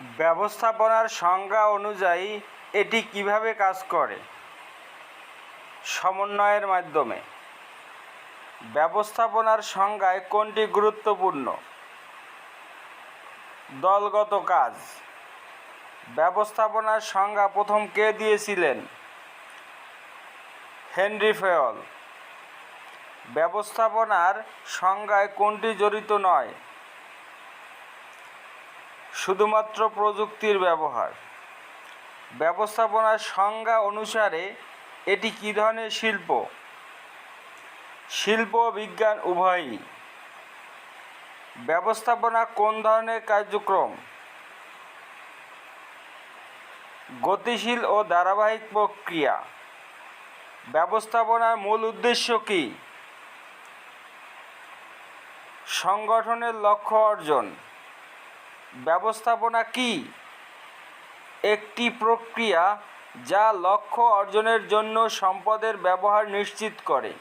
ব্যবস্থাপনার সংজ্ঞা অনুযায়ী এটি কীভাবে কাজ করে? সমন্বয়ের মাধ্যমে। ব্যবস্থাপনার সংজ্ঞায় কোনটি গুরুত্বপূর্ণ? দলগত কাজ। ব্যবস্থাপনার সংজ্ঞা প্রথম কে দিয়েছিলেন? Henri Fayol. ব্যবস্থাপনার সংজ্ঞায় কোনটি জড়িত নয়? শুধুমাত্র প্রযুক্তির ব্যবহার। ব্যবস্থাপনার সংজ্ঞা অনুসারে এটি কী ধরনের শিল্প? শিল্প বিজ্ঞান উভয়ই। ব্যবস্থাপনা কোন ধরনের কার্যক্রম? গতিশীল ও ধারাবাহিক প্রক্রিয়া। ব্যবস্থাপনার মূল উদ্দেশ্য কী? সংগঠনের লক্ষ্য অর্জন। ব্যবস্থাপনা কি? একটি প্রক্রিয়া যা লক্ষ্য অর্জনের জন্য সম্পদের ব্যবহার নিশ্চিত করে।